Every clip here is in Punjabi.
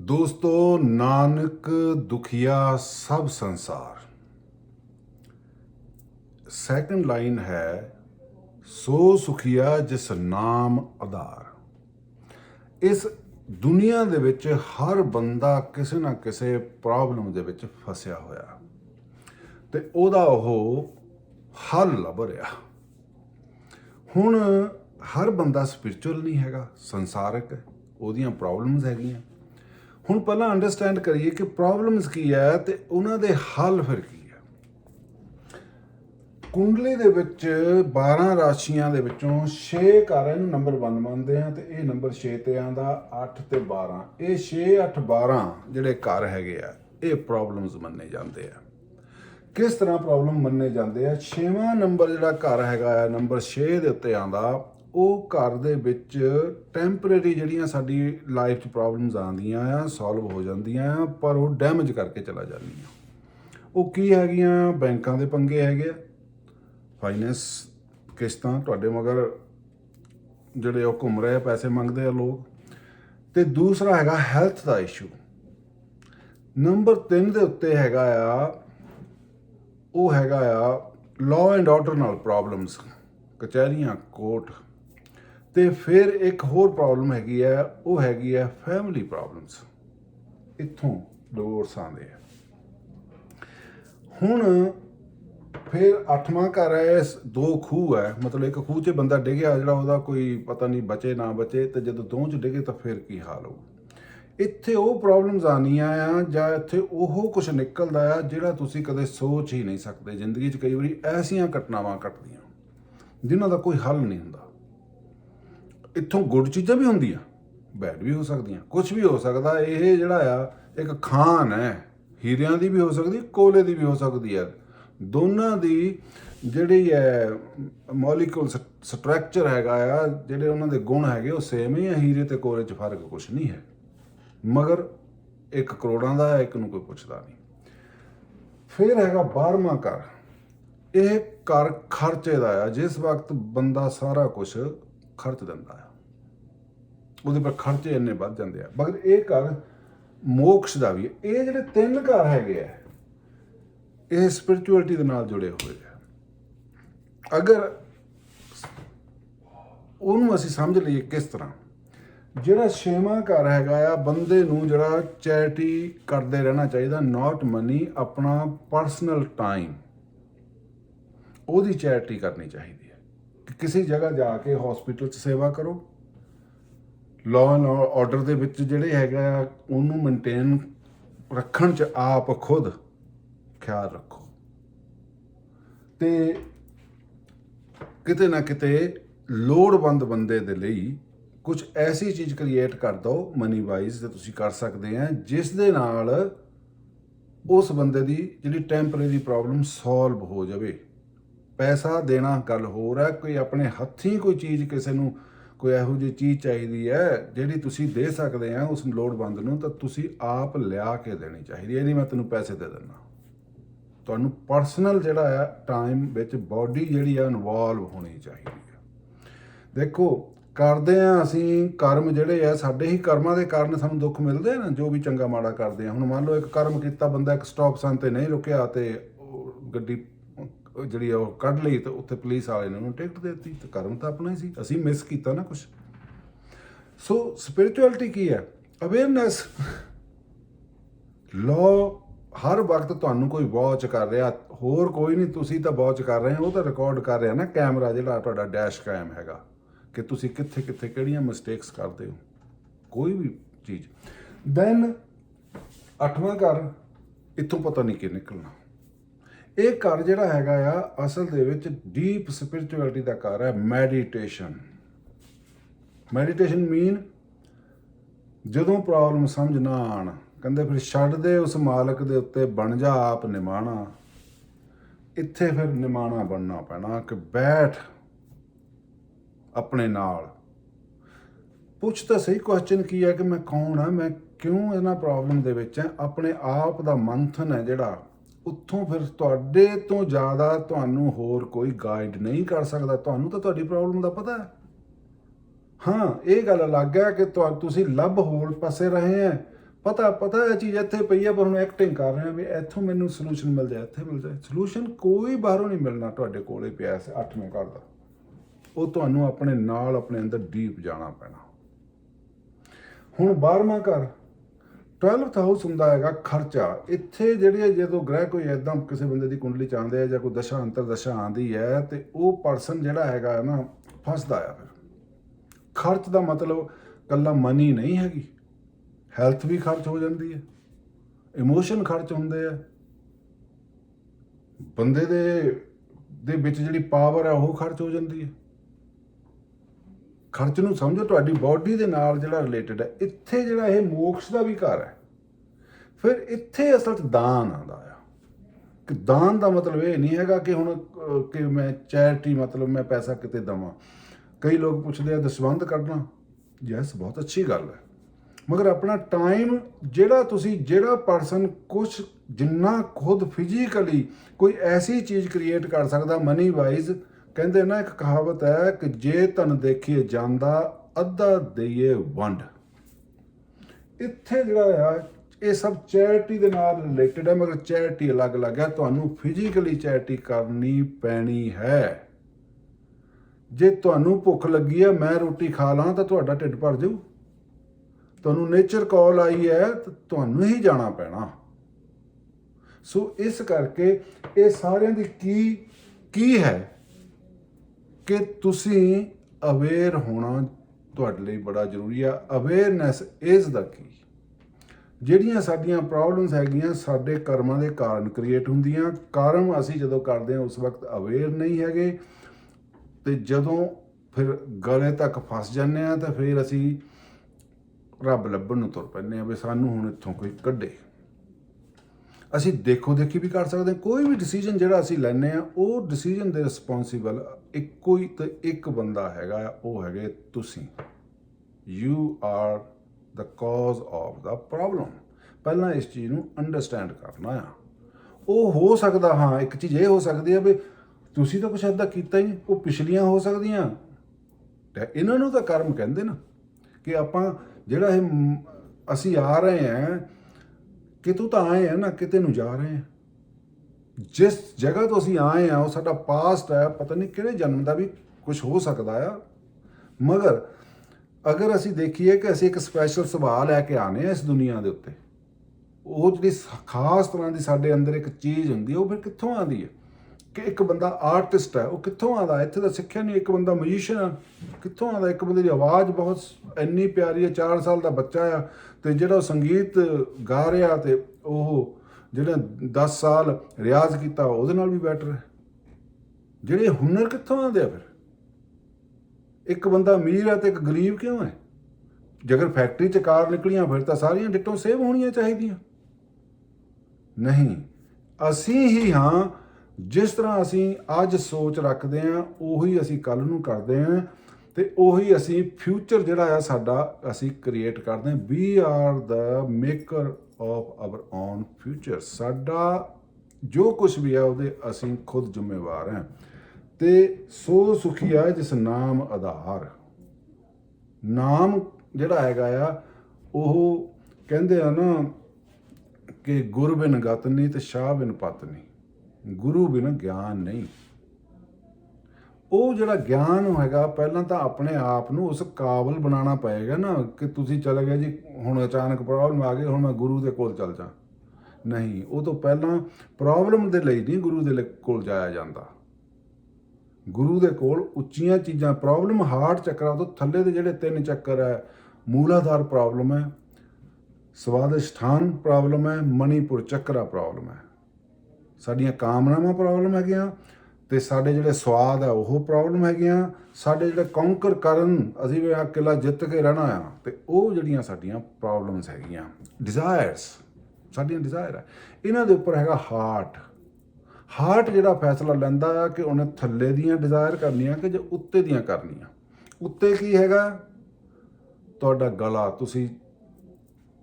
ਦੋਸਤੋ, ਨਾਨਕ ਦੁਖੀਆ ਸਭ ਸੰਸਾਰ। ਸੈਕੰਡ ਲਾਈਨ ਹੈ, ਸੋ ਸੁਖੀਆ ਜਿਸ ਨਾਮ ਆਧਾਰ। ਇਸ ਦੁਨੀਆ ਦੇ ਵਿੱਚ ਹਰ ਬੰਦਾ ਕਿਸੇ ਨਾ ਕਿਸੇ ਪ੍ਰੋਬਲਮ ਦੇ ਵਿੱਚ ਫਸਿਆ ਹੋਇਆ। ਤੇ ਉਹਦਾ ਉਹ ਹੱਲ ਲੱਭ ਰਿਹਾ। ਹੁਣ ਹਰ ਬੰਦਾ ਸਪਿਰਚੁਅਲ ਨਹੀਂ ਹੈਗਾ, ਸੰਸਾਰਕ ਉਹਦੀਆਂ ਪ੍ਰੋਬਲਮਸ ਹੈਗੀਆਂ। ਹੁਣ ਪਹਿਲਾਂ ਅੰਡਰਸਟੈਂਡ ਕਰੀਏ ਕਿ ਪ੍ਰੋਬਲਮਸ ਕੀ ਹੈ ਤੇ ਉਹਨਾਂ ਦੇ ਹੱਲ ਫਿਰ ਕੀ ਹੈ। ਕੁੰਡਲੀ ਦੇ ਵਿੱਚ 12 ਰਾਸ਼ੀਆਂ ਦੇ ਵਿੱਚੋਂ 6 ਘਰ ਇਹਨੂੰ ਨੰਬਰ 1 ਮੰਨਦੇ ਆ ਤੇ ਇਹ ਨੰਬਰ 6 ਤੇ ਆਂਦਾ 8 ਤੇ 12 ਇਹ 6 8 12 ਜਿਹੜੇ ਘਰ ਹੈਗੇ ਆ, ਇਹ ਪ੍ਰੋਬਲਮਸ ਮੰਨੇ ਜਾਂਦੇ ਆ। ਕਿਸ ਤਰ੍ਹਾਂ ਪ੍ਰੋਬਲਮ ਮੰਨੇ ਜਾਂਦੇ ਆ? ਛੇਵਾਂ ਨੰਬਰ ਜਿਹੜਾ ਘਰ ਹੈਗਾ ਆ ਨੰਬਰ 6 ਦੇ ਉੱਤੇ ਆਂਦਾ ਉਹ ਘਰ ਦੇ ਵਿੱਚ ਟੈਂਪਰੇਰੀ ਜਿਹੜੀਆਂ ਸਾਡੀ ਲਾਈਫ 'ਚ ਪ੍ਰੋਬਲਮਸ ਆਉਂਦੀਆਂ ਆ ਸੋਲਵ ਹੋ ਜਾਂਦੀਆਂ ਆ ਪਰ ਉਹ ਡੈਮੇਜ ਕਰਕੇ ਚਲਾ ਜਾਂਦੀਆਂ। ਉਹ ਕੀ ਹੈਗੀਆਂ? ਬੈਂਕਾਂ ਦੇ ਪੰਗੇ ਹੈਗੇ ਆ। ਫਾਈਨੈਂਸ ਕਿਸ਼ਤਾਂ ਤੁਹਾਡੇ ਮਗਰ ਜਿਹੜੇ ਉਹ ਘੁੰਮ ਰਹੇ ਆ, ਪੈਸੇ ਮੰਗਦੇ ਆ ਲੋਕ। ਤੇ ਦੂਸਰਾ ਹੈਗਾ ਹੈਲਥ ਦਾ ਇਸ਼ੂ ਨੰਬਰ 3 ਦੇ ਉੱਤੇ ਹੈਗਾ ਆ ਉਹ ਹੈਗਾ ਆ ਲਾਅ ਐਂਡ ਆਰਡਰ ਨਾਲ ਪ੍ਰੋਬਲਮਸ ਕਚਹਿਰੀਆਂ ਕੋਰਟ ਤੇ ਫਿਰ ਇੱਕ ਹੋਰ ਪ੍ਰੋਬਲਮ ਹੈਗੀ ਹੈ, ਉਹ ਹੈਗੀ ਹੈ ਫੈਮਿਲੀ ਪ੍ਰੋਬਲਮਸ ਇੱਥੋਂ ਡਿਵੋਰਸ ਆਉਂਦੇ ਆ। ਹੁਣ ਫਿਰ ਅੱਠਵਾਂ ਘਰ ਹੈ ਦੋ ਖੂਹ ਹੈ। ਮਤਲਬ ਇੱਕ ਖੂਹ 'ਚ ਬੰਦਾ ਡਿੱਗਿਆ, ਜਿਹੜਾ ਉਹਦਾ ਕੋਈ ਪਤਾ ਨਹੀਂ ਬਚੇ ਨਾ ਬਚੇ, ਤੇ ਜਦੋਂ ਦੋ 'ਚ ਡਿੱਗੇ ਤਾਂ ਫਿਰ ਕੀ ਹਾਲ ਹੋਊ? ਇੱਥੇ ਉਹ ਪ੍ਰੋਬਲਮਸ ਆਉਂਦੀਆਂ ਆ, ਜਾਂ ਇੱਥੇ ਉਹ ਕੁਝ ਨਿਕਲਦਾ ਆ, ਜਿਹੜਾ ਤੁਸੀਂ ਕਦੇ ਸੋਚ ਹੀ ਨਹੀਂ ਸਕਦੇ। ਜ਼ਿੰਦਗੀ 'ਚ ਕਈ ਵਾਰੀ ਐਸੀਆਂ ਘਟਨਾਵਾਂ ਘਟਦੀਆਂ, ਜਿਨ੍ਹਾਂ ਦਾ ਕੋਈ ਹੱਲ ਨਹੀਂ ਹੁੰਦਾ। ਇੱਥੋਂ ਗੁੱਡ ਚੀਜ਼ਾਂ ਵੀ ਹੁੰਦੀਆਂ, ਬੈਡ ਵੀ ਹੋ ਸਕਦੀਆਂ ਕੁਝ ਵੀ ਹੋ ਸਕਦਾ, ਇਹ ਜਿਹੜਾ ਆ, ਇੱਕ ਖਾਨ ਹੈ, ਹੀਰਿਆਂ ਦੀ ਵੀ ਹੋ ਸਕਦੀ, ਕੋਲੇ ਦੀ ਵੀ ਹੋ ਸਕਦੀ ਹੈ ਦੋਨਾਂ ਦੀ ਜਿਹੜੀ ਹੈ ਮੋਲੀਕੂਲ ਸਟਰਕਚਰ ਹੈਗਾ ਆ, ਜਿਹੜੇ ਉਹਨਾਂ ਦੇ ਗੁਣ ਹੈਗੇ, ਉਹ ਸੇਮ ਹੀ ਆ, ਹੀਰੇ ਤੇ ਕੋਲੇ 'ਚ ਫ਼ਰਕ ਕੁਝ ਨਹੀਂ ਹੈ। ਮਗਰ ਇੱਕ ਕਰੋੜਾਂ ਦਾ ਹੈ ਇੱਕ ਨੂੰ ਕੋਈ ਪੁੱਛਦਾ ਨਹੀਂ। ਫਿਰ ਹੈਗਾ 12ਵਾਂ ਘਰ। ਇਹ ਘਰ ਖਰਚੇ ਦਾ ਆ, ਜਿਸ ਵਕਤ ਬੰਦਾ ਸਾਰਾ ਕੁਝ ਖਰਚ ਦਿੰਦਾ ਆ। ਉਹਦੇ ਪਰ ਖਰਚੇ ਇੰਨੇ ਵੱਧ ਜਾਂਦੇ ਆ। ਮਗਰ ਇਹ ਘਰ ਮੋਕਸ਼ ਦਾ ਵੀ ਹੈ ਇਹ ਜਿਹੜੇ ਤਿੰਨ ਘਰ ਹੈਗੇ ਆ, ਇਹ ਸਪਿਰਚੁਅਲਿਟੀ ਦੇ ਨਾਲ ਜੁੜੇ ਹੋਏ ਆ। ਅਗਰ ਉਹਨੂੰ ਅਸੀਂ ਸਮਝ ਲਈਏ ਕਿਸ ਤਰ੍ਹਾਂ, ਜਿਹੜਾ ਛੇਵਾਂ ਘਰ ਹੈਗਾ ਆ, ਬੰਦੇ ਨੂੰ ਜਿਹੜਾ ਚੈਰਿਟੀ ਕਰਦੇ ਰਹਿਣਾ ਚਾਹੀਦਾ ਨਾਟ ਮਨੀ ਆਪਣਾ ਪਰਸਨਲ ਟਾਈਮ ਉਹਦੀ ਚੈਰਿਟੀ ਕਰਨੀ ਚਾਹੀਦੀ ਕਿ ਕਿਸੇ ਜਗ੍ਹਾ ਜਾ ਕੇ ਹਸਪੀਟਲ 'ਚ ਸੇਵਾ ਕਰੋ। ਲਾਅ ਐਂਡ ਆਰਡਰ ਦੇ ਵਿੱਚ ਜਿਹੜੇ ਹੈਗਾ ਆ, ਉਹਨੂੰ ਮੇਨਟੇਨ ਰੱਖਣ 'ਚ ਆਪ ਖੁਦ ਖਿਆਲ ਰੱਖੋ। ਤੇ ਕਿਤੇ ਨਾ ਕਿਤੇ ਲੋੜਵੰਦ ਬੰਦੇ ਦੇ ਲਈ ਕੁਝ ਐਸੀ ਚੀਜ਼ ਕ੍ਰੀਏਟ ਕਰ ਦਿਓ ਮਨੀ ਵਾਈਜ਼ ਤੇ ਤੁਸੀਂ ਕਰ ਸਕਦੇ ਆ, ਜਿਸ ਦੇ ਨਾਲ ਉਸ ਬੰਦੇ ਦੀ ਜਿਹੜੀ ਟੈਂਪਰੇਰੀ ਪ੍ਰੋਬਲਮ ਸੋਲਵ ਹੋ ਜਾਵੇ। ਪੈਸਾ ਦੇਣਾ ਗੱਲ ਹੋਰ ਹੈ, ਕੋਈ ਆਪਣੇ ਹੱਥੀਂ ਕੋਈ ਚੀਜ਼ ਕਿਸੇ ਨੂੰ ਕੋਈ ਇਹੋ ਜਿਹੀ ਚੀਜ਼ ਚਾਹੀਦੀ ਹੈ ਜਿਹੜੀ ਤੁਸੀਂ ਦੇ ਸਕਦੇ ਆ ਉਸ ਲੋੜਵੰਦ ਨੂੰ, ਤਾਂ ਤੁਸੀਂ ਆਪ ਲਿਆ ਕੇ ਦੇਣੀ ਚਾਹੀਦੀ ਹੈ। ਨਹੀਂ ਮੈਂ ਤੈਨੂੰ ਪੈਸੇ ਦੇ ਦਿੰਦਾ। ਤੁਹਾਨੂੰ ਪਰਸਨਲ ਜਿਹੜਾ ਆ ਟਾਈਮ ਵਿੱਚ ਬਾਡੀ ਜਿਹੜੀ ਆ ਇਨਵੋਲਵ ਹੋਣੀ ਚਾਹੀਦੀ ਹੈ ਦੇਖੋ, ਕਰਦੇ ਆ ਅਸੀਂ ਕਰਮ ਜਿਹੜੇ ਆ, ਸਾਡੇ ਹੀ ਕਰਮਾਂ ਦੇ ਕਾਰਨ ਸਾਨੂੰ ਦੁੱਖ ਮਿਲਦੇ ਆ ਨਾ, ਜੋ ਵੀ ਚੰਗਾ ਮਾੜਾ ਕਰਦੇ ਆ। ਹੁਣ ਮੰਨ ਲਓ ਇੱਕ ਕਰਮ ਕੀਤਾ, ਬੰਦਾ ਇੱਕ ਸਟਾਪ ਸਾਈਨ ਤੇ ਨਹੀਂ ਰੁਕਿਆ ਤੇ ਗੱਡੀ ਉਹ ਜਿਹੜੀ ਆ ਉਹ ਕੱਢ ਲਈ ਤੇ ਉੱਥੇ ਪੁਲਿਸ ਵਾਲੇ ਨੇ ਉਹਨੂੰ ਟਿਕਟ ਦੇ ਦਿੱਤੀ ਤੇ ਕਰਮ ਤਾਂ ਆਪਣਾ ਹੀ ਸੀ। ਅਸੀਂ ਮਿਸ ਕੀਤਾ ਨਾ ਕੁਝ ਸੋ ਸਪਿਰਚੁਅਲਿਟੀ ਕੀ ਹੈ? ਅਵੇਅਰਨੈਸ ਲੋ ਹਰ ਵਕਤ ਤੁਹਾਨੂੰ ਕੋਈ ਵਾਚ ਕਰ ਰਿਹਾ। ਹੋਰ ਕੋਈ ਨਹੀਂ, ਤੁਸੀਂ ਤਾਂ ਵਾਚ ਕਰ ਰਹੇ ਹੋ, ਉਹ ਤਾਂ ਰਿਕਾਰਡ ਕਰ ਰਿਹਾ ਨਾ ਕੈਮਰਾ ਜਿਹੜਾ ਤੁਹਾਡਾ ਡੈਸ਼ ਕੈਮ ਹੈਗਾ। ਕਿ ਤੁਸੀਂ ਕਿੱਥੇ ਕਿੱਥੇ ਕਿਹੜੀਆਂ ਮਿਸਟੇਕਸ ਕਰਦੇ ਹੋ। ਕੋਈ ਵੀ ਚੀਜ਼। ਦੈਨ ਅੱਠਵਾਂ ਘਰ, ਇੱਥੋਂ ਪਤਾ ਨਹੀਂ ਕਿ ਨਿਕਲਣਾ। ਇਹ ਘਰ ਜਿਹੜਾ ਹੈਗਾ ਆ, ਅਸਲ ਦੇ ਵਿੱਚ ਡੀਪ ਸਪਿਰਚੁਅਲਿਟੀ ਦਾ ਘਰ ਹੈ ਮੈਡੀਟੇਸ਼ਨ ਮੈਡੀਟੇਸ਼ਨ ਮੀਨ ਜਦੋਂ ਪ੍ਰੋਬਲਮ ਸਮਝ ਨਾ ਆਣ, ਕਹਿੰਦੇ ਫਿਰ ਛੱਡ ਦੇ ਉਸ ਮਾਲਕ ਦੇ ਉੱਤੇ, ਬਣ ਜਾ ਆਪ ਨਿਮਾਣਾ। ਇੱਥੇ ਫਿਰ ਨਿਮਾਣਾ ਬਣਨਾ ਪੈਣਾ, ਕਿ ਬੈਠ ਆਪਣੇ ਨਾਲ। ਪੁੱਛ ਤਾਂ ਸਹੀ ਕੁਐਸਚਨ ਕੀ ਹੈ ਕਿ ਮੈਂ ਕੌਣ ਹਾਂ, ਮੈਂ ਕਿਉਂ ਇਹਨਾਂ ਪ੍ਰੋਬਲਮ ਦੇ ਵਿੱਚ ਹਾਂ? ਆਪਣੇ ਆਪ ਦਾ ਮੰਥਨ ਹੈ ਜਿਹੜਾ। ਉੱਥੋਂ ਫਿਰ ਤੁਹਾਡੇ ਤੋਂ ਜ਼ਿਆਦਾ ਤੁਹਾਨੂੰ ਹੋਰ ਕੋਈ ਗਾਈਡ ਨਹੀਂ ਕਰ ਸਕਦਾ। ਤੁਹਾਨੂੰ ਤਾਂ ਤੁਹਾਡੀ ਪ੍ਰੋਬਲਮ ਦਾ ਪਤਾ ਹੈ। ਹਾਂ, ਇਹ ਗੱਲ ਅਲੱਗ ਹੈ ਕਿ ਤੁਸੀਂ ਲੱਭ ਹੋਰ ਪਾਸੇ ਰਹੇ ਹੈ। ਪਤਾ ਪਤਾ ਇਹ ਚੀਜ਼ ਇੱਥੇ ਪਈ ਹੈ, ਪਰ ਹੁਣ ਐਕਟਿੰਗ ਕਰ ਰਹੇ ਆ ਵੀ ਇੱਥੋਂ ਮੈਨੂੰ ਸੋਲੂਸ਼ਨ ਮਿਲ ਜਾਏ ਇੱਥੇ ਮਿਲ ਜਾਏ। ਸੋਲੂਸ਼ਨ ਕੋਈ ਬਾਹਰੋਂ ਨਹੀਂ ਮਿਲਣਾ ਤੁਹਾਡੇ ਕੋਲੇ ਪਿਆ ਇਸ ਅੱਠਵੇਂ ਘਰ ਦਾ। ਉਹ ਤੁਹਾਨੂੰ ਆਪਣੇ ਨਾਲ, ਆਪਣੇ ਅੰਦਰ ਡੀਪ ਜਾਣਾ ਪੈਣਾ। ਹੁਣ 12ਵਾਂ ਘਰ 12th ਹਾਊਸ ਹੁੰਦਾ ਹੈਗਾ ਖਰਚਾ। ਇੱਥੇ ਜਿਹੜੇ ਜਦੋਂ ਗ੍ਰਹਿ ਕੋਈ ਐਦਾਂ ਕਿਸੇ ਬੰਦੇ ਦੀ ਕੁੰਡਲੀ ਚ ਆਉਂਦੇ ਆ ਜਾਂ ਕੋਈ ਦਸ਼ਾ, ਅੰਤਰ ਦਸ਼ਾ ਆਂਦੀ ਹੈ ਤੇ ਉਹ ਪਰਸਨ ਜਿਹੜਾ ਹੈਗਾ ਨਾ, ਫਸਦਾ ਆ ਫਿਰ। ਖਰਚ ਦਾ ਮਤਲਬ ਕੱਲਾ ਮਨੀ ਨਹੀਂ ਹੈਗੀ। ਹੈਲਥ ਵੀ ਖਰਚ ਹੋ ਜਾਂਦੀ ਹੈ। ਇਮੋਸ਼ਨ ਖਰਚ ਹੁੰਦੇ ਆ। ਬੰਦੇ ਦੇ ਦੇ ਵਿੱਚ ਜਿਹੜੀ ਪਾਵਰ ਹੈ ਉਹ ਖਰਚ ਹੋ ਜਾਂਦੀ ਹੈ। ਖਰਚ ਨੂੰ ਸਮਝੋ, ਤੁਹਾਡੀ ਬਾਡੀ ਦੇ ਨਾਲ ਜਿਹੜਾ ਰਿਲੇਟਡ ਹੈ, ਇੱਥੇ ਜਿਹੜਾ ਇਹ ਮੋਕਸ਼ ਦਾ ਵੀ ਘਰ ਹੈ। ਫਿਰ ਇੱਥੇ ਅਸਲ 'ਚ ਦਾਨ ਆਉਂਦਾ ਆ। ਕਿ ਦਾਨ ਦਾ ਮਤਲਬ ਇਹ ਨਹੀਂ ਹੈਗਾ ਕਿ ਹੁਣ ਕਿ ਮੈਂ ਚੈਰਿਟੀ ਮਤਲਬ ਮੈਂ ਪੈਸਾ ਕਿਤੇ ਦਵਾਂ। ਕਈ ਲੋਕ ਪੁੱਛਦੇ ਆ ਦਸਵੰਦ ਕੱਢਣਾ? ਯੈਸ ਬਹੁਤ ਅੱਛੀ ਗੱਲ ਹੈ। ਮਗਰ ਆਪਣਾ ਟਾਈਮ ਜਿਹੜਾ ਤੁਸੀਂ, ਜਿਹੜਾ ਪਰਸਨ ਕੁਝ ਜਿੰਨਾ ਖੁਦ ਫਿਜ਼ੀਕਲੀ ਕੋਈ ਐਸੀ ਚੀਜ਼ ਕ੍ਰੀਏਟ ਕਰ ਸਕਦਾ ਮਨੀ ਵਾਈਜ਼ ਕਹਿੰਦੇ ਨਾ ਇੱਕ ਕਹਾਵਤ ਹੈ ਕਿ ਜੇ ਤਨ ਦੇਖੀਏ ਜਾਂਦਾ, ਅੱਧਾ ਦਈਏ ਵੰਡ। ਇੱਥੇ ਜਿਹੜਾ ਆ, ਇਹ ਸਭ ਚੈਰਿਟੀ ਦੇ ਨਾਲ ਰਿਲੇਟਡ ਹੈ, ਮਗਰ ਚੈਰਿਟੀ ਅਲੱਗ-ਅਲੱਗ ਹੈ। ਤੁਹਾਨੂੰ ਫਿਜ਼ੀਕਲੀ ਚੈਰਿਟੀ ਕਰਨੀ ਪੈਣੀ ਹੈ। ਜੇ ਤੁਹਾਨੂੰ ਭੁੱਖ ਲੱਗੀ ਹੈ, ਮੈਂ ਰੋਟੀ ਖਾ ਲਾਂ, ਤਾਂ ਤੁਹਾਡਾ ਢਿੱਡ ਭਰ ਜਾਊ। ਤੁਹਾਨੂੰ ਨੇਚਰ ਕਾਲ ਆਈ ਹੈ, ਤਾਂ ਤੁਹਾਨੂੰ ਹੀ ਜਾਣਾ ਪੈਣਾ। ਸੋ ਇਸ ਕਰਕੇ ਇਹ ਸਾਰਿਆਂ ਦੀ ਕੀ ਕੀ ਹੈ? ਕਿ ਤੁਸੀਂ ਅਵੇਅਰ ਹੋਣਾ ਤੁਹਾਡੇ ਲਈ ਬੜਾ ਜ਼ਰੂਰੀ ਆ। ਅਵੇਅਰਨੈਸ ਇਜ਼ ਦਾ ਕੀ ਜਿਹੜੀਆਂ ਸਾਡੀਆਂ ਪ੍ਰੋਬਲਮਸ ਹੈਗੀਆਂ, ਸਾਡੇ ਕਰਮਾਂ ਦੇ ਕਾਰਨ ਕ੍ਰੀਏਟ ਹੁੰਦੀਆਂ। ਕਰਮ ਅਸੀਂ ਜਦੋਂ ਕਰਦੇ ਹਾਂ, ਉਸ ਵਕਤ ਅਵੇਅਰ ਨਹੀਂ ਹੈਗੇ। ਤੇ ਜਦੋਂ ਫਿਰ ਗਲੇ ਤੱਕ ਫਸ ਜਾਂਦੇ ਆ ਤਾਂ ਫਿਰ ਅਸੀਂ ਰੱਬ ਲੱਭਣ ਨੂੰ ਤੁਰ ਪੈਂਦੇ ਆ ਵੀ ਸਾਨੂੰ ਹੁਣ ਇੱਥੋਂ ਕੋਈ ਕੱਢੇ। ਅਸੀਂ ਦੇਖੋ ਦੇਖੀ ਵੀ ਕਰ ਸਕਦੇ ਹਾਂ। ਕੋਈ ਵੀ ਡਿਸੀਜਨ ਜਿਹੜਾ ਅਸੀਂ ਲੈਂਦੇ ਆ ਉਹ ਡਿਸੀਜਨ ਦੇ ਰਿਸਪੌਂਸਿਬਲ ਇੱਕੋ ਹੀ ਤੇ ਇੱਕ ਬੰਦਾ ਹੈਗਾ ਆ, ਉਹ ਹੈਗੇ ਤੁਸੀਂ। You are the cause of the problem ਪਹਿਲਾਂ ਇਸ ਚੀਜ਼ ਨੂੰ ਅੰਡਰਸਟੈਂਡ ਕਰਨਾ ਆ। ਉਹ ਹੋ ਸਕਦਾ ਹਾਂ ਇੱਕ ਚੀਜ਼ ਇਹ ਹੋ ਸਕਦੀ ਹੈ ਵੀ ਤੁਸੀਂ ਤਾਂ ਕੁਛ ਏਦਾਂ ਕੀਤਾ ਹੀ ਉਹ ਪਿਛਲੀਆਂ ਹੋ ਸਕਦੀਆਂ। ਤੇ ਇਹਨਾਂ ਨੂੰ ਤਾਂ ਕਰਮ ਕਹਿੰਦੇ ਨਾ ਕਿ ਆਪਾਂ ਜਿਹੜਾ ਇਹ ਅਸੀਂ ਆ ਰਹੇ ਹਾਂ ਕਿ ਤੂੰ ਤਾਂ ਆਏ ਆ ਨਾ ਕਿਤੇ ਨੂੰ ਜਾ ਰਹੇ ਹਾਂ ਜਿਸ ਜਗ੍ਹਾ ਤੋਂ ਅਸੀਂ ਆਏ ਆ, ਉਹ ਸਾਡਾ ਪਾਸਟ ਹੈ ਪਤਾ ਨਹੀਂ ਕਿਹੜੇ ਜਨਮ ਦਾ ਵੀ ਕੁਝ ਹੋ ਸਕਦਾ ਆ। ਮਗਰ ਅਗਰ ਅਸੀਂ ਦੇਖੀਏ ਕਿ ਅਸੀਂ ਇੱਕ ਸਪੈਸ਼ਲ ਸੁਭਾਅ ਲੈ ਕੇ ਆਨੇ ਆ ਇਸ ਦੁਨੀਆ ਦੇ ਉੱਤੇ, ਉਹ ਜਿਹੜੀ ਖਾਸ ਤਰ੍ਹਾਂ ਦੀ ਸਾਡੇ ਅੰਦਰ ਇੱਕ ਚੀਜ਼ ਹੁੰਦੀ ਹੈ ਉਹ ਫਿਰ ਕਿੱਥੋਂ ਆਉਂਦੀ ਹੈ ਕਿ ਇੱਕ ਬੰਦਾ ਆਰਟਿਸਟ ਹੈ, ਉਹ ਕਿੱਥੋਂ ਆਉਂਦਾ? ਇੱਥੇ ਤਾਂ ਸਿੱਖਿਆ ਨਹੀਂ, ਇੱਕ ਬੰਦਾ ਮਿਊਜ਼ੀਸ਼ੀਅਨ ਆ ਕਿੱਥੋਂ ਆਉਂਦਾ? ਇੱਕ ਬੰਦੇ ਦੀ ਆਵਾਜ਼ ਬਹੁਤ ਇੰਨੀ ਪਿਆਰੀ ਹੈ 4 ਸਾਲ ਦਾ ਬੱਚਾ ਆ ਤੇ ਜਿਹੜਾ ਉਹ ਸੰਗੀਤ ਗਾ ਰਿਹਾ ਤੇ ਉਹ ਜਿਹੜਾ 10 ਸਾਲ ਰਿਆਜ਼ ਕੀਤਾ, ਉਹਦੇ ਨਾਲ ਵੀ ਬੈਟਰ ਹੈ। ਜਿਹੜੇ ਹੁਨਰ ਕਿੱਥੋਂ ਆਉਂਦੇ ਆ ਫਿਰ? ਇੱਕ ਬੰਦਾ ਅਮੀਰ ਹੈ ਤੇ ਇੱਕ ਗਰੀਬ ਕਿਉਂ ਹੈ? ਜੇਕਰ ਫੈਕਟਰੀ ਚ ਕਾਰ ਨਿਕਲੀਆਂ ਫਿਰ ਤਾਂ ਸਾਰੀਆਂ ਡਿੱਟੋਂ ਸੇਵ ਹੋਣੀਆਂ ਚਾਹੀਦੀਆਂ। ਨਹੀਂ, ਅਸੀਂ ਹੀ ਹਾਂ ਜਿਸ ਤਰ੍ਹਾਂ ਅਸੀਂ ਅੱਜ ਸੋਚ ਰੱਖਦੇ ਹਾਂ, ਉਹੀ ਅਸੀਂ ਕੱਲ ਨੂੰ ਕਰਦੇ ਹਾਂ ਤੇ ਉਹੀ ਅਸੀਂ ਫਿਊਚਰ ਜਿਹੜਾ ਆ ਸਾਡਾ ਅਸੀਂ ਕ੍ਰੀਏਟ ਕਰਦੇ ਹਾਂ। We are the maker of our own future ਸਾਡਾ ਜੋ ਕੁਝ ਵੀ ਆ, ਉਹਦੇ ਅਸੀਂ ਖੁਦ ਜ਼ਿੰਮੇਵਾਰ ਹਾਂ। ਤੇ ਸੋ ਆ ਜਿਸ ਨਾਮ ਆਧਾਰ। ਨਾਮ ਜਿਹੜਾ ਹੈਗਾ ਆ, ਉਹ ਕਹਿੰਦੇ ਆ ਨਾ ਕਿ ਗੁਰ ਬਿਨ ਗਤ ਨਹੀਂ ਤੇ ਸ਼ਾਹ ਬਿਨ ਪਤ ਨਹੀਂ ਗੁਰੂ ਬਿਨਾਂ ਗਿਆਨ ਨਹੀਂ। ਉਹ ਜਿਹੜਾ ਗਿਆਨ ਹੈਗਾ, ਪਹਿਲਾਂ ਤਾਂ ਆਪਣੇ ਆਪ ਨੂੰ ਉਸ ਕਾਬਲ ਬਣਾਉਣਾ ਪਏਗਾ ਨਾ ਕਿ ਤੁਸੀਂ ਚਲੇ ਗਏ ਜੀ, ਹੁਣ ਅਚਾਨਕ ਪ੍ਰੋਬਲਮ ਆ ਗਈ, ਹੁਣ ਮੈਂ ਗੁਰੂ ਦੇ ਕੋਲ ਚੱਲ ਜਾ। ਨਹੀਂ, ਉਹ ਤੋਂ ਪਹਿਲਾਂ ਪ੍ਰੋਬਲਮ ਦੇ ਲਈ ਨਹੀਂ ਗੁਰੂ ਦੇ ਕੋਲ ਜਾਇਆ ਜਾਂਦਾ। ਗੁਰੂ ਦੇ ਕੋਲ ਉੱਚੀਆਂ ਚੀਜ਼ਾਂ ਪ੍ਰੋਬਲਮ ਹਾਰਟ ਚੱਕਰਾਂ ਤੋਂ ਥੱਲੇ ਦੇ ਜਿਹੜੇ ਤਿੰਨ ਚੱਕਰ ਹੈ, ਮੂਲਾਧਾਰ ਪ੍ਰੋਬਲਮ ਹੈ ਸਵਾਦਿਸ਼ਠਾਨ ਪ੍ਰੋਬਲਮ ਹੈ, ਮਣੀਪੁਰ ਚੱਕਰਾ ਪ੍ਰੋਬਲਮ ਹੈ। ਸਾਡੀਆਂ ਕਾਮਨਾਵਾਂ ਪ੍ਰੋਬਲਮ ਹੈਗੀਆਂ ਤੇ ਸਾਡੇ ਜਿਹੜੇ ਸਵਾਦ ਆ, ਉਹ ਪ੍ਰੋਬਲਮ ਹੈਗੀਆਂ। ਸਾਡੇ ਜਿਹੜੇ ਕੌਂਕਰ ਕਰਨ, ਅਸੀਂ ਵੀ ਆਹ ਕਿਲਾ ਜਿੱਤ ਕੇ ਰਹਿਣਾ ਆ, ਤੇ ਉਹ ਜਿਹੜੀਆਂ ਸਾਡੀਆਂ ਪ੍ਰੋਬਲਮਸ ਹੈਗੀਆਂ। ਡਿਜ਼ਾਇਰਸ ਸਾਡੀਆਂ ਡਿਜ਼ਾਇਰ ਹੈ ਇਹਨਾਂ ਦੇ ਉੱਪਰ ਹੈਗਾ ਹਾਰਟ ਹਾਰਟ ਜਿਹੜਾ ਫੈਸਲਾ ਲੈਂਦਾ ਆ ਕਿ ਉਹਨੇ ਥੱਲੇ ਦੀਆਂ ਡਿਜ਼ਾਇਰ ਕਰਨੀਆਂ ਕਿ ਜੇ ਉੱਤੇ ਦੀਆਂ ਕਰਨੀਆਂ। ਉੱਤੇ ਕੀ ਹੈਗਾ? ਤੁਹਾਡਾ ਗਲਾ, ਤੁਸੀਂ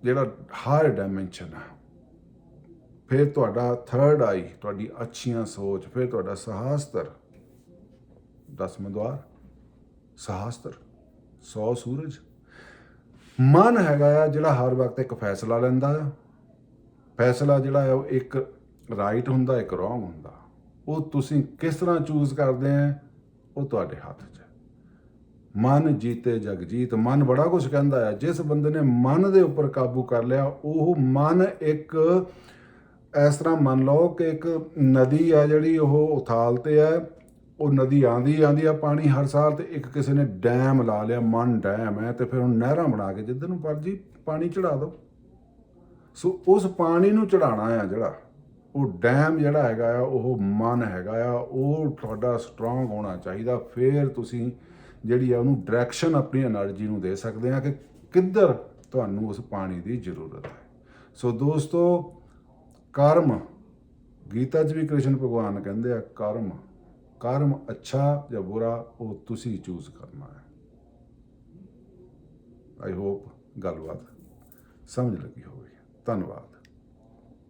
ਜਿਹੜਾ ਹਰ ਡਾਈਮੈਂਸ਼ਨ ਹੈ ਫਿਰ ਤੁਹਾਡਾ ਥਰਡ ਆਈ ਤੁਹਾਡੀ ਅੱਛੀਆਂ ਸੋਚ, ਫਿਰ ਤੁਹਾਡਾ ਸਹਾਸਤਰ। ਦਸਮ ਦਵਾਰ ਸਹਾਸਤਰ 100 ਸੂਰਜ। ਮਨ ਹੈਗਾ ਆ ਜਿਹੜਾ ਹਰ ਵਕਤ ਇੱਕ ਫੈਸਲਾ ਲੈਂਦਾ ਆ। ਫੈਸਲਾ ਜਿਹੜਾ ਹੈ ਉਹ ਇੱਕ ਰਾਈਟ ਹੁੰਦਾ, ਇੱਕ ਰੋਂਗ ਹੁੰਦਾ। ਉਹ ਤੁਸੀਂ ਕਿਸ ਤਰ੍ਹਾਂ ਚੂਜ਼ ਕਰਦੇ ਆ, ਉਹ ਤੁਹਾਡੇ ਹੱਥ 'ਚ ਮਨ ਜੀਤੇ ਜਗਜੀਤ ਮਨ ਬੜਾ ਕੁਝ ਕਹਿੰਦਾ ਆ। ਜਿਸ ਬੰਦੇ ਨੇ ਮਨ ਦੇ ਉੱਪਰ ਕਾਬੂ ਕਰ ਲਿਆ, ਉਹ ਮਨ ਇੱਕ ਇਸ ਤਰ੍ਹਾਂ ਮੰਨ ਲਓ ਕਿ ਇੱਕ ਨਦੀ ਆ ਜਿਹੜੀ ਉਹ ਉਥਾਲ ਤੇ ਆ ਉਹ ਨਦੀ ਆਂਦੀ ਆਂਦੀ ਆ ਪਾਣੀ ਹਰ ਸਾਲ ਤੇ ਇੱਕ ਕਿਸੇ ਨੇ ਡੈਮ ਲਾ ਲਿਆ, ਮਨ ਡੈਮ ਹੈ ਤੇ ਫਿਰ ਉਹ ਨਹਿਰਾਂ ਬਣਾ ਕੇ ਜਿੱਧਰ ਨੂੰ ਪਰਜੀ ਪਾਣੀ ਚੜਾ ਦਿਓ। ਸੋ ਉਸ ਪਾਣੀ ਨੂੰ ਚੜਾਣਾ ਆ ਜਿਹੜਾ, ਉਹ ਡੈਮ ਜਿਹੜਾ ਹੈਗਾ ਆ, ਉਹ ਮਨ ਹੈਗਾ ਆ, ਉਹ ਤੁਹਾਡਾ ਸਟਰੋਂਗ ਹੋਣਾ ਚਾਹੀਦਾ। ਫਿਰ ਤੁਸੀਂ ਜਿਹੜੀ ਆ ਉਹਨੂੰ ਡਾਇਰੈਕਸ਼ਨ ਆਪਣੀ એનર્ਜੀ ਨੂੰ ਦੇ ਸਕਦੇ ਆ ਕਿ ਕਿੱਧਰ ਤੁਹਾਨੂੰ ਉਸ ਪਾਣੀ ਦੀ ਜ਼ਰੂਰਤ ਹੈ। ਸੋ ਦੋਸਤੋ ਕਰਮ, ਗੀਤਾ 'ਚ ਵੀ ਕ੍ਰਿਸ਼ਨ ਭਗਵਾਨ ਕਹਿੰਦੇ ਆ, ਕਰਮ ਕਰਮ ਅੱਛਾ ਜਾਂ ਬੁਰਾ, ਉਹ ਤੁਸੀਂ ਚੂਜ਼ ਕਰਨਾ ਹੈ। ਆਈ ਹੋਪ ਗੱਲਬਾਤ ਸਮਝ ਲੱਗੀ ਹੋਵੇ ਧੰਨਵਾਦ।